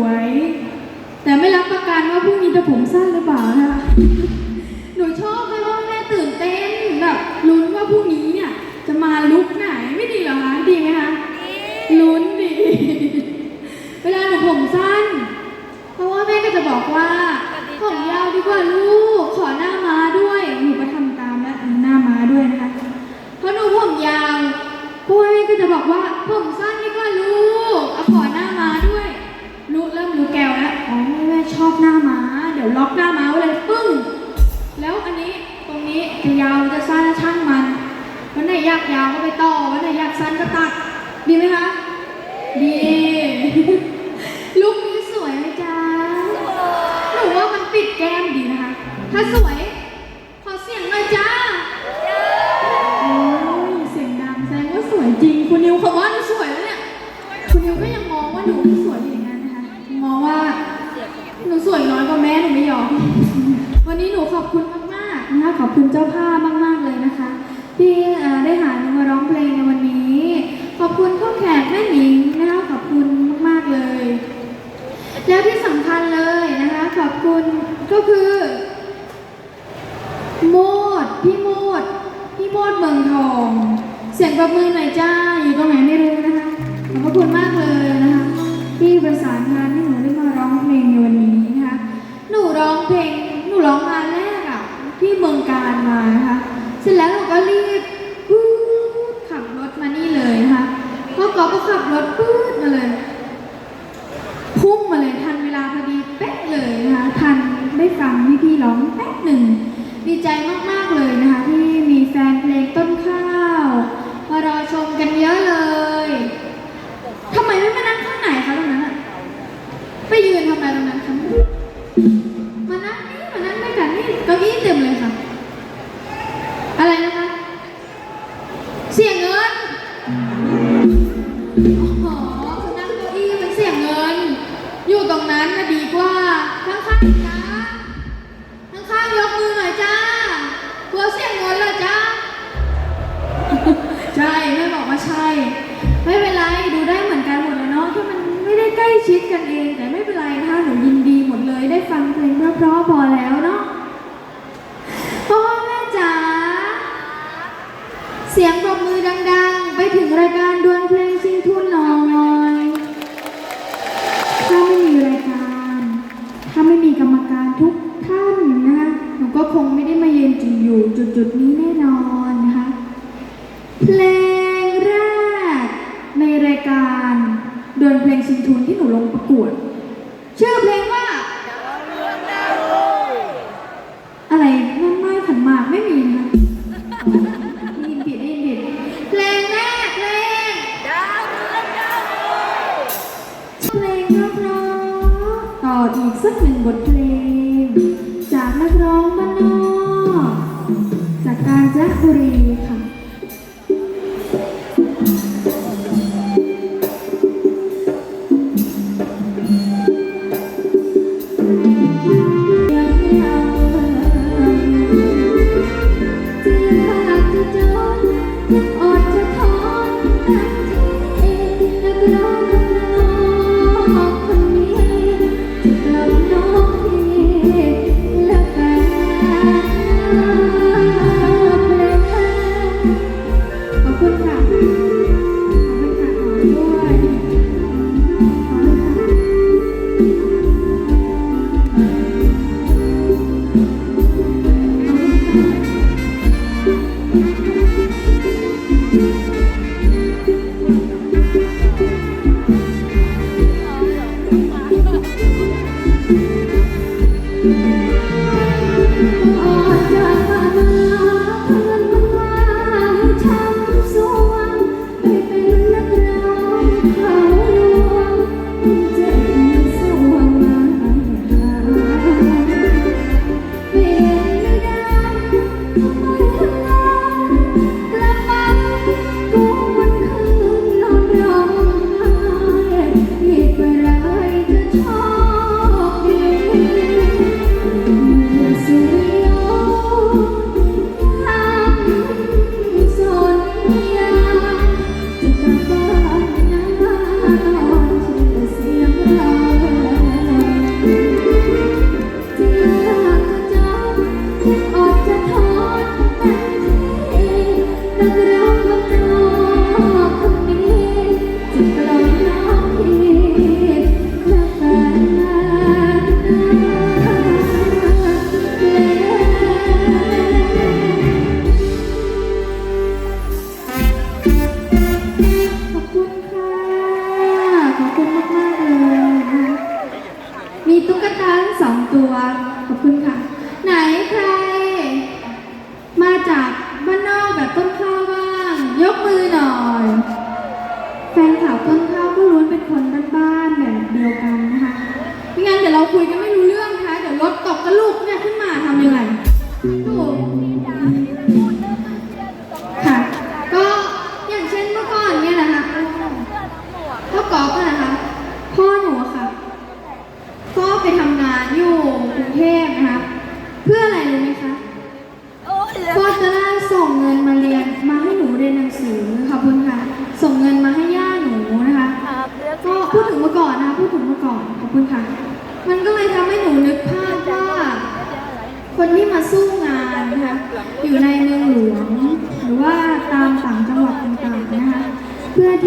วย แต่ไม่รับประกันว่าพรุ่งนี้จะผมสั้นหรือเปล่านะคะ หนูชอบเลยว่าแม่ตื่นเต้นแบบลุ้นว่าพรุ่งนี้เนี่ยจะมาลุกไหนไม่ดีเหรอคะดีไหมคะลุ้นดี เวลาหนูผมสั้น เพราะว่าแม่ก็จะบอกว่าผมยาวดีกว่าลูกขอหน้าม้าด้วยหนูก็ทำตามแล้วหน้าม้าด้วยนะคะเพราะหนูผมยาวพ่อแม่ก็จะบอกว่าผมสั้นดีกว่าลูกเอาขอหน้าม้าด้วยรู้เริ่มรู้แกวแล้ว อ๋อแม่แม่ชอบหน้าม้า เดี๋ยวล็อกหน้าม้าไว้เลยปึ้ง แล้วอันนี้ตรงนี้จะยาวหรือจะสั้นช่างมัน วันไหนอยากยาวก็ไปต่อ วันไหนอยากสั้นก็ตัด ดีไหมคะ คุณเจ้าภาพมาก ๆ เลยนะคะ ที่ได้หาหนูมาร้องเพลงในวันนี้ ขอบคุณพ่อแขกแม่หญิงนะคะขอบคุณมากๆเลย แล้วที่สำคัญเลยนะคะ ขอบคุณก็คือ โมดพี่โมดพี่โมดเมืองทอง เสียงประมือหน่อยจ้า พ่อกอฟก็ขับรถปื๊ดมาเลย พุ่งมาเลยทันเวลาพอดีเป๊ะเลยนะคะทันได้ฟังพี่พี่ๆร้องแป๊บหนึ่งดีใจมากๆเลยนะคะ ที่มีแฟนเพลงต้นข้า ข้ อ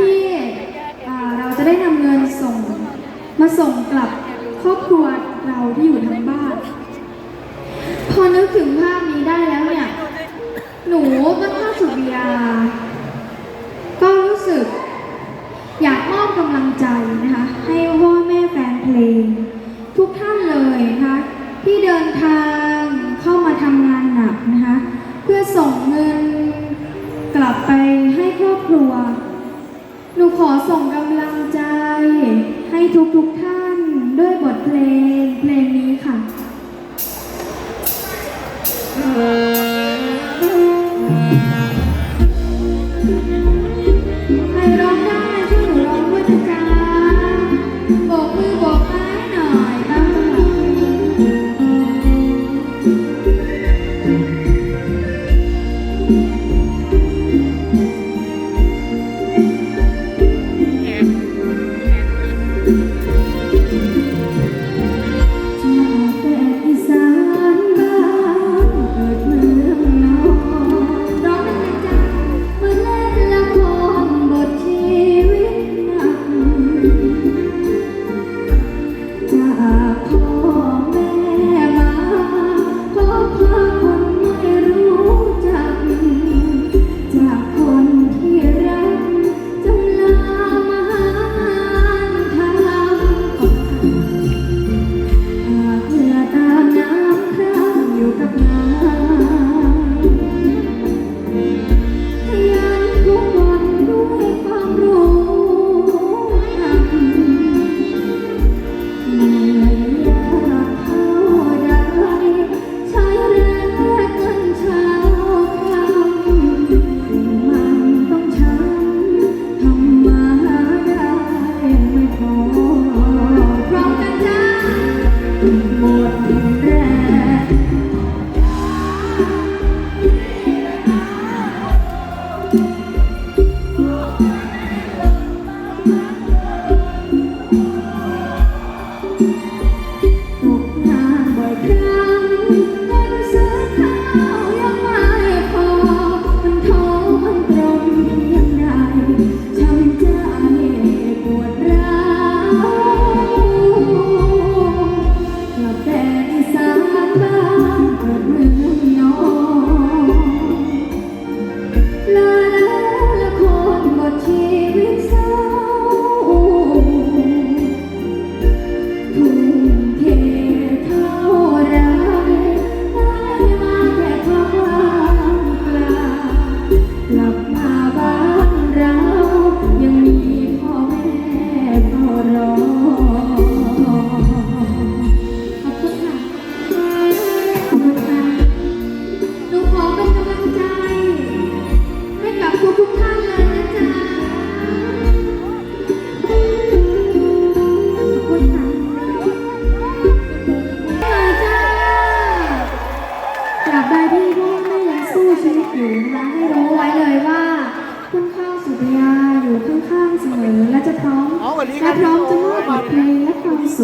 ที่เราจะได้นำเงินส่งมาส่งกลับครอบครัวเราที่อยู่ทางบ้าน พอนึกถึงภาพนี้ได้แล้วเนี่ย หนูก็ท่าสุริยา ก็รู้สึก อยากมอบกำลังใจนะคะ ให้พ่อแม่แฟนเพลง ทุกท่านเลยนะคะที่เดินทางเข้ามาทำงานหนักนะคะ เพื่อส่งเงินกลับไปให้ครอบครัว นูขอส่งกำลังใจให้ทุกๆทท่านด้วยบทเพลง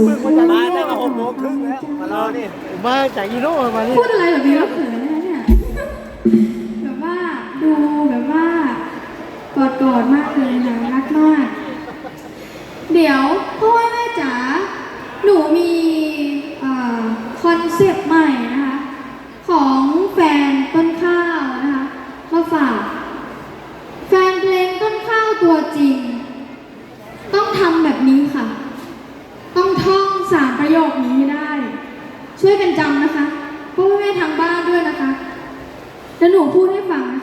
มาตั้งแต่หกโมงครึ่งแล้วมารอนี่มาจากอีโน่มานี่พูดอะไรแบบนี้แล้วเขินนะคะเนี่ยแบบว่าดูแบบว่ากอดกอดมากเลยนะรักมาก เดี๋ยวพ่อแม่จ๋าหนูมีคอนเซป แล้วหนูพูดให้ฟังนะ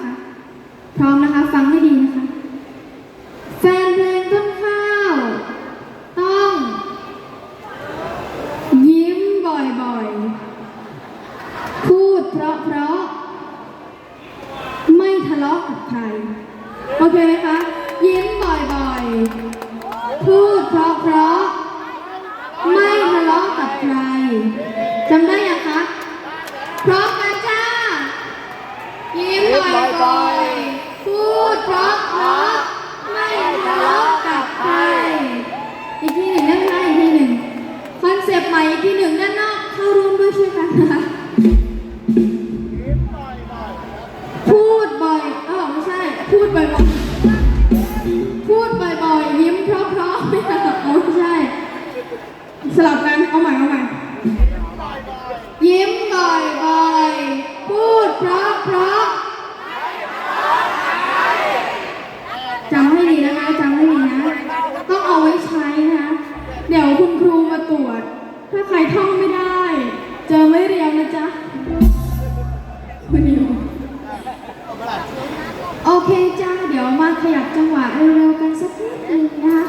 ท่องไม่ได้ เจอไม่เรียงนะจ๊ะคุณโยโอเคจ้า เดี๋ยวมาขยับจังหวะเร็วๆกันสักนิดนึงนะคะ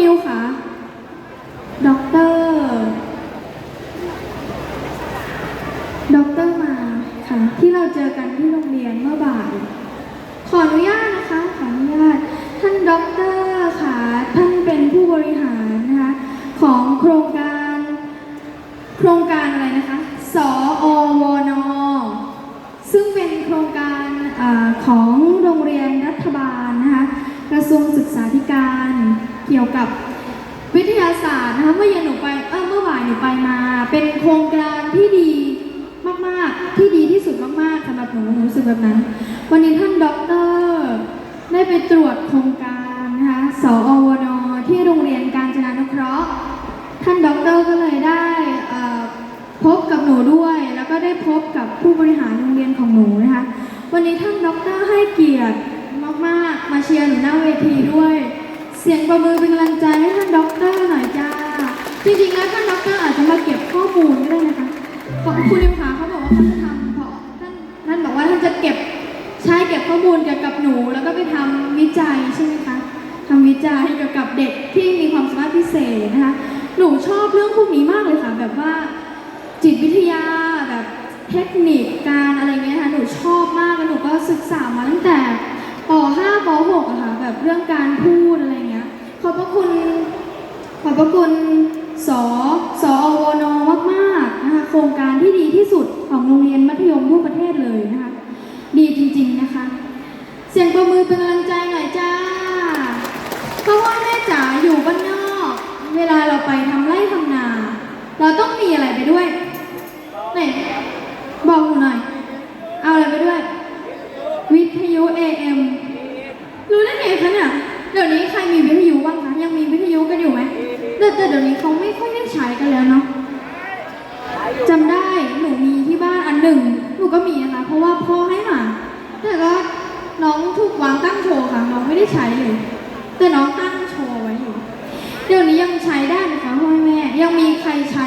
นิวคะาศาสตร์นะคะเมื่อเย็นหนูไปเออเมื่อวานหนูไปมา เป็นโครงการที่ดีมากๆที่ดีที่สุดมากๆสำหรับหนูหนูรู้สึกแบบนั้น วันนี้ท่านด็อกเตอร์ได้ไปตรวจโครงการนะคะสอวนที่โรงเรียนการจนานุเคราะห์ ท่านด็อกเตอร์ก็เลยได้พบกับหนูด้วย แล้วก็ได้พบกับผู้บริหารโรงเรียนของหนูนะคะวันนี้ท่านด็อกเตอร์ให้เกียรติมากๆ มาเชียร์หนูหน้าเวทีด้วย เสียงประมือเป็นกำลังใจให้ท่านด็อกเตอร์หน่อยจ้า จริงๆแล้วท่านด็อกเตอร์อาจจะมาเก็บข้อมูลก็ได้นะคะเพราะคุณนิวขาเขาบอกว่าเขานจะทำเพราะท่านท่านบอกว่าท่านจะเก็บใช้เก็บข้อมูลเกี่ยวกับหนู แล้วก็ไปทำวิจัยใช่ไหมคะทำวิจัยเกี่ยวกับเด็กที่มีความสามารถพิเศษนะคะ หนูชอบเรื่องพวกนี้มากเลยค่ะ แบบว่าจิตวิทยาแบบเทคนิคการอะไรเงี้ยค่ะหนูชอบมากแล้วหนูก็ศึกษามาตั้งแต่ป .5 ป .6 อะค่ะแบบเรื่องการพูดอะไรเงี้ย ขอบพระคุณ ขอบพระคุณสสอวนมากๆนะคะโครงการที่ดีที่สุดของโรงเรียนมัธยมทั่วประเทศเลยนะคะ ดีจริงๆนะคะ เสียงประมือเป็นกำลังใจหน่อยจ้าเพราะว่าแม่จ๋าอยู่บ้านนอก เวลาเราไปทำไร่ทำนา เราต้องมีอะไรไปด้วยไหนบอกหนูหน่อย เอาอะไรไปด้วย วิทยุ AM รู้ได้ไงคะเนี่ย เดี๋ยวนี้ใครมีวิทยุบ้างคะ ยังมีวิทยุกันอยู่ไหมแต่แต่เดี๋ยวนี้เขาไม่ค่อยได้ใช้กันแล้วเนาะจำได้หนูมีที่บ้านอันหนึ่ง หนูก็มีนะคะ เพราะว่าพ่อให้มา แต่ก็น้องถูกวางตั้งโชว์ค่ะ น้องไม่ได้ใช้เลย แต่น้องตั้งโชว์ไว้อยู่ เดี๋ยวนี้ยังใช้ได้ไหมคะพ่อแม่ ยังมี ใครใช้